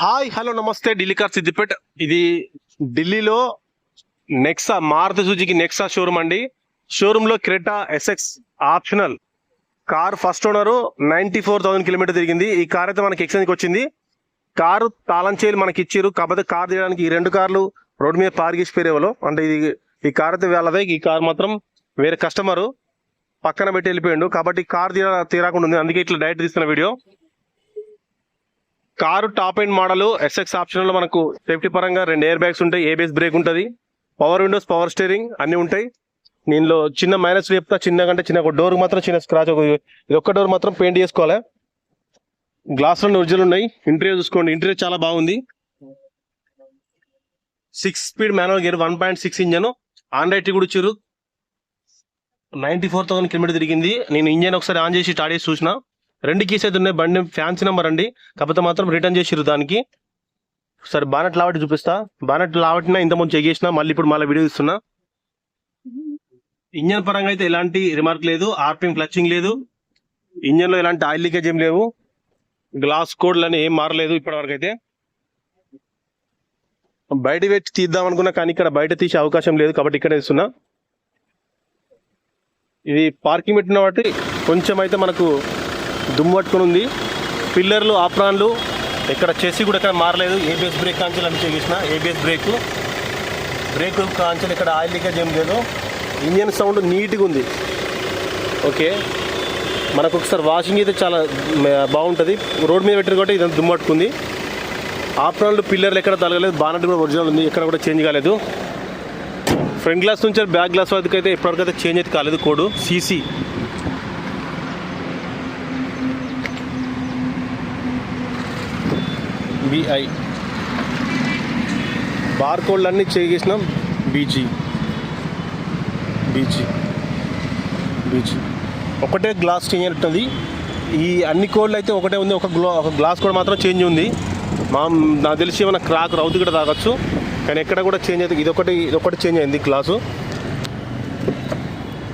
Hi hello నమస్తే Delhi car Siddipet. ఇది ఢిల్లీలో Nexa Maruti Suzuki Nexa showroom అండి. షోరూంలో Creta SX optional. Car first owner ninety four thousand kilometre తిరిగింది. ఈ కార్ అయితే మనకి ఎక్స్చేంజ్కి వచ్చింది. కారు తాళం చేయాలి మనకి ఇచ్చారు. కాకపోతే కార్ తీయడానికి ఈ రెండు కార్లు రోడ్డు మీద పార్క్ పేరేవాళ్ళు అంటే ఇది ఈ కార్ అయితే వెళ్ళదే. ఈ కార్ మాత్రం వేరే కస్టమరు పక్కన పెట్టి వెళ్ళిపోయాడు. కాబట్టి కార్ తీరా తీరాకుండా ఉంది. అందుకే ఇట్లా డైరెక్ట్ తీస్తున్న video. Car top end model SX ఆప్షన్లో మనకు సేఫ్టీ పరంగా రెండు ఎయిర్ బ్యాగ్స్ ఉంటాయి ఏబిఎస్ బ్రేక్ ఉంటుంది. పవర్ విండోస్ పవర్ స్టీరింగ్ అన్ని ఉంటాయి. దీనిలో చిన్న మైనస్ చెప్తా చిన్నగా అంటే చిన్న డోర్ మాత్రం చిన్న స్క్రాచ్ ఇది ఒక్క డోర్ మాత్రం పెయింట్ చేసుకోవాలి? గ్లాస్ రెండు ఒరిజినల్ ఉన్నాయి. ఇంటీరియర్ చూసుకోండి. ఇంటీరియర్ చాలా బాగుంది. Six speed manual gear one point six engine Android కూడా ఇచ్చారు. నైన్టీ ఫోర్ థౌసండ్ కిలోమీటర్ తిరిగింది. నేను ఇంజన్ ఒకసారి ఆన్ చేసి స్టార్ట్ చేసి చూసిన. రెండు కీస్ అయితే ఉన్నాయి. బండి ఫ్యాన్సీ నెంబర్ అండి. కాకపోతే మాత్రం రిటర్న్ చేసిరు దానికి. సరే బానెట్ లావటి చూపిస్తా. బానెట్ లావటినా ఇంత ముందు చెక్ చేసిన మళ్ళీ ఇప్పుడు మళ్ళీ వీడియో ఇస్తున్నా ఇంజన్ పరంగా అయితే ఎలాంటి రిమార్క్ లేదు. ఆర్పిఎం క్లచింగ్ లేదు. ఇంజన్లో ఎలాంటి ఆయిల్ లీకేజ్ ఏం లేవు. గ్లాస్ కోడ్లు అని ఏం మారలేదు ఇప్పటి వరకు అయితే. బయట పెట్టి తీద్దాం అనుకున్నా కానీ ఇక్కడ బయట తీసే అవకాశం లేదు కాబట్టి ఇక్కడ ఇస్తున్నా ఇది పార్కింగ్ పెట్టిన బట్టి కొంచెం అయితే మనకు దుమ్మట్టుకుని ఉంది. పిల్లర్లు ఆప్రాన్లు ఇక్కడ చెసి కూడా ఇక్కడ మారలేదు. ఏబిఎస్ బ్రేక్ కాంచెలు అని చేసిన ఏబిఎస్ బ్రేక్ బ్రేక్ కాంచెలు ఇక్కడ ఆయిల్ లీకేజ్ ఏం లేదు. ఇంజన్ సౌండ్ నీట్గా ఉంది. ఓకే మనకు ఒకసారి వాషింగ్ అయితే చాలా బాగుంటుంది. రోడ్ మీద పెట్టిన కాబట్టి ఇదంతా దుమ్ము పట్టుకుంది. ఆప్రాన్లు పిల్లర్లు ఎక్కడ తగలేదు బానట్ కూడా ఒరిజినల్ ఉంది. ఎక్కడ కూడా చేంజ్ కాలేదు. ఫ్రంట్ గ్లాస్ నుంచి బ్యాక్ గ్లాస్ వరకు అయితే ఇప్పటివరకు అయితే చేంజ్ అయితే కాలేదు. కోడు సీసీ బిఐ బార్ కోడ్లు అన్నీ చేసినాం బీజీ బీజీ బీజీ ఒకటే గ్లాస్ చేంజ్ అయినట్టుంది ఈ అన్ని కోడ్లు అయితే ఒకటే ఉంది. ఒక గ్లో ఒక గ్లాస్ కూడా మాత్రం చేంజ్ ఉంది. మా నాకు తెలిసి ఏమైనా క్రాక్ రౌతు కూడా తాగొచ్చు. కానీ ఎక్కడ కూడా చేంజ్ అయితే ఇదొకటి ఇదొకటి చేంజ్ అయింది గ్లాసు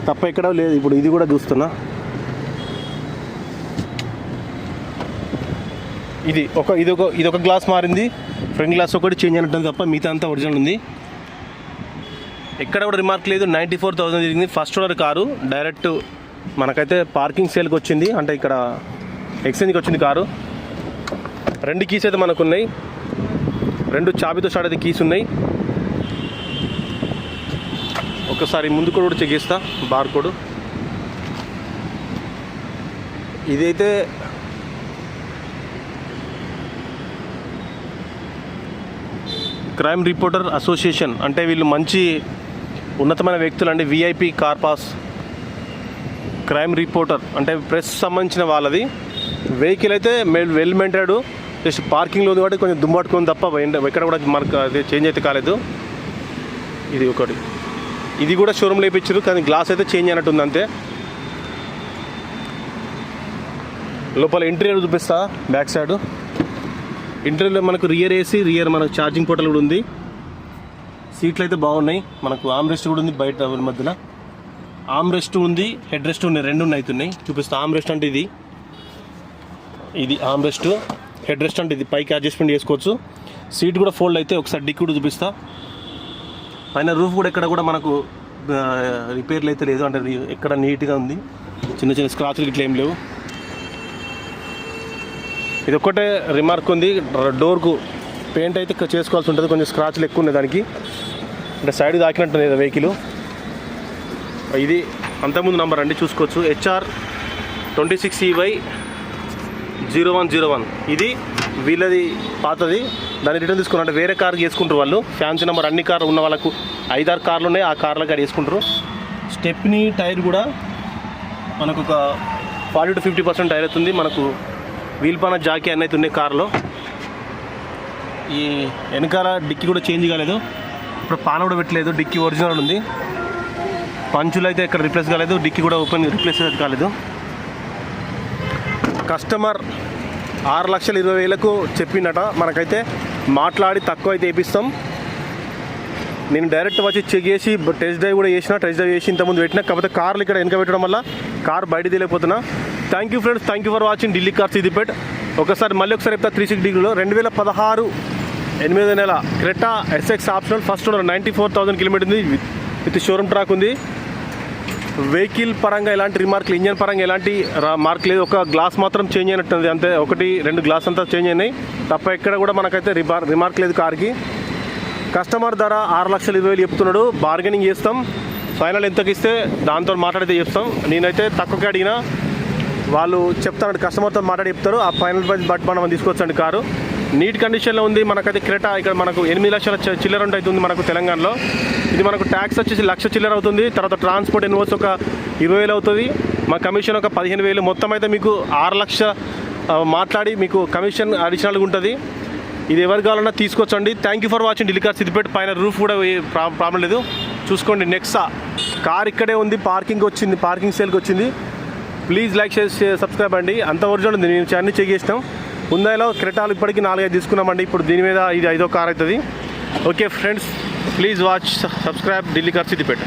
తప్ప ఎక్కడ లేదు. ఇప్పుడు ఇది కూడా చూస్తున్నా. ఇది ఒక ఇది ఒక ఇది ఒక గ్లాస్ మారింది. ఫ్రంట్ గ్లాస్ ఒకటి చేంజ్ అయినట్టుంది తప్ప మిగతా అంతా ఒరిజినల్ ఉంది. ఎక్కడ కూడా రిమార్క్ లేదు. నైంటీ ఫోర్ థౌసండ్ జరిగింది ఫస్ట్ ఓనర్ కారు. డైరెక్ట్ మనకైతే పార్కింగ్ సేల్కి వచ్చింది. అంటే ఇక్కడ ఎక్స్చేంజ్కి వచ్చింది కారు. రెండు కీస్ అయితే మనకు ఉన్నాయి రెండు చాబీతో స్టార్ట్ అయితే కీస్ ఉన్నాయి. ఒకసారి ముందు కూడా చెక్ చేస్తా. Bar code. ఇదైతే క్రైమ్ రిపోర్టర్ అసోసియేషన్ అంటే వీళ్ళు మంచి ఉన్నతమైన వ్యక్తులు అండి VIP car pass. Crime reporter అంటే ప్రెస్ సంబంధించిన వాళ్ళది. వెహికల్ అయితే వెల్ మెయింటెడ్ జస్ట్ పార్కింగ్లో ఉంది కాబట్టి కొంచెం దుమ్మాటుకుంది తప్ప ఎక్కడ కూడా మనకు అది చేంజ్ అయితే కాలేదు. ఇది ఒకటి. ఇది కూడా షోరూమ్లో వేయించారు కానీ గ్లాస్ అయితే చేంజ్ అయినట్టు ఉంది అంతే. లోపల ఇంటీరియర్ చూపిస్తా బ్యాక్ సైడ్. ఇంటర్లో మనకు రియర్ ఏసీ రియర్ మనకు ఛార్జింగ్ పోర్టల్ కూడా ఉంది. సీట్లు అయితే బాగున్నాయి. మనకు ఆమ్ రెస్ట్ కూడా ఉంది బయట మధ్యన ఆమ్ రెస్ట్ ఉంది హెడ్ రెస్ట్ ఉన్నాయి. రెండు ఉన్నాయి అవుతున్నాయి చూపిస్తా. ఆమ్ రెస్ట్ అంటే ఇది. ఇది ఆమ్ రెస్ట్ హెడ్ రెస్ట్ అంటే ఇది. పైకి అడ్జస్ట్మెంట్ చేసుకోవచ్చు. సీట్ కూడా ఫోల్డ్ అయితే ఒకసారి డిక్ కూడా చూపిస్తా. పైన రూఫ్ కూడా ఎక్కడ కూడా మనకు రిపేర్లు అయితే లేదు. అంటే ఎక్కడ నీట్గా ఉంది. చిన్న చిన్న స్క్రాచ్లు ఇట్లా ఏం లేవు. ఇది ఒక్కటే రిమార్క్ ఉంది డోర్కు పెయింట్ అయితే చేసుకోవాల్సి ఉంటుంది. కొంచెం స్క్రాచ్లు ఎక్కువ ఉన్నాయి దానికి. అంటే సైడ్ తాకినట్టు వెహికల్ ఇది అంతకుముందు నంబర్ అండి చూసుకోవచ్చు. HR twenty six EY zero one zero one ఇది వీళ్ళది పాతది. దాన్ని రిటర్న్ తీసుకున్నారు. అంటే వేరే కార్ వేసుకుంటారు వాళ్ళు. ఫ్యాన్సీ నెంబర్ అన్ని కార్లు ఉన్న వాళ్ళకు ఐదారు కార్లు ఉన్నాయి. ఆ కార్ల కాడ వేసుకుంటారు స్టెప్ని టైర్ కూడా మనకు ఒక forty to fifty percent tyre అవుతుంది. మనకు వీల్ పైన జాకీ అన్నీ అయితే ఉన్నాయి కార్లో. ఈ వెనకాల డిక్కీ కూడా చేంజ్ కాలేదు. ఇప్పుడు పాన కూడా పెట్టలేదు డిక్కీ ఒరిజినల్ ఉంది. పంచులు అయితే ఇక్కడ రిప్లేస్ కాలేదు డిక్కీ కూడా ఓపెన్ రిప్లేస్ కాలేదు. కస్టమర్ ఆరు లక్షల ఇరవై వేలకు చెప్పిండట. మనకైతే మాట్లాడి తక్కువ అయితే వేపిస్తాం. నేను డైరెక్ట్ వచ్చి చెక్ చేసి టెస్ట్ డ్రైవ్ కూడా చేసిన టెస్ట్ డ్రైవ్ చేసి ఇంతకుముందు పెట్టినా. కాకపోతే కార్లు ఇక్కడ వెనక పెట్టడం వల్ల కార్ బయట తీయలేకపోతున్నా thank you friends thank you for watching Delhi car Siddipet ఒకసారి మళ్ళీ ఒకసారి చెప్తా త్రీ సిక్స్ డిగ్రీలో. రెండు వేల పదహారు ఎనిమిదో నెల Creta SX optional. First owner ninety four thousand kilometre ఉంది విత్ షోరూమ్ ట్రాక్ ఉంది. వెహికల్ పరంగా ఎలాంటి రిమార్క్లు ఇంజన్ పరంగా ఎలాంటి మార్క్ లేదు. ఒక గ్లాస్ మాత్రం చేంజ్ అయినట్టుంది. అంతే ఒకటి రెండు గ్లాస్ అంతా చేంజ్ అయినాయి. తప్ప ఎక్కడ కూడా మనకైతే రిమార్ రిమార్క్ లేదు కార్కి. కస్టమర్ ధర ఆరు లక్షల ఇరవై వేలు చెప్తున్నాడు. బార్గెనింగ్ చేస్తాం. ఫైనల్ ఎంతకి ఇస్తే దాంతో మాట్లాడితే చెప్తాం. నేనైతే తక్కువకి అడిగినా వాళ్ళు చెప్తారండి కస్టమర్తో మాట్లాడి చెప్తారు. ఆ ఫైనల్ ప్రైస్ బట్ మనం తీసుకొచ్చండి కారు. నీట్ కండిషన్లో ఉంది. మనకైతే క్రెటా ఇక్కడ మనకు ఎనిమిది లక్షల చిల్లర ఉంటే అవుతుంది మనకు తెలంగాణలో. ఇది మనకు ట్యాక్స్ వచ్చేసి లక్ష చిల్లర అవుతుంది. తర్వాత ట్రాన్స్పోర్ట్ ఇన్వాయిస్ ఒక ఇరవై వేలు అవుతుంది. మా కమిషన్ ఒక పదిహేను వేలు. మొత్తం అయితే మీకు ఆరు లక్ష మాట్లాడి మీకు కమిషన్ అడిషనల్గా ఉంటుంది. ఇది ఎవరు కావాలన్నా తీసుకొచ్చండి. Thank you for watching Delhi car Siddipet పైన రూఫ్ కూడా ప్రాబ్లం లేదు. చూసుకోండి నెక్సా కార్ ఇక్కడే ఉంది. పార్కింగ్ వచ్చింది. పార్కింగ్ సేల్కి వచ్చింది. ప్లీజ్ లైక్ షేర్ సబ్స్క్రైబ్ అండి. అంత ఒరిజినల్ ఉంది. నేను అన్ని చెక్ చేసినాం. ఉందాలో క్రెటాలు ఇప్పటికీ నాలుగైదు తీసుకున్నామండి. ఇప్పుడు దీని మీద ఇది ఐదో కార్ అవుతుంది. Okay friends please watch subscribe Delhi car Siddipet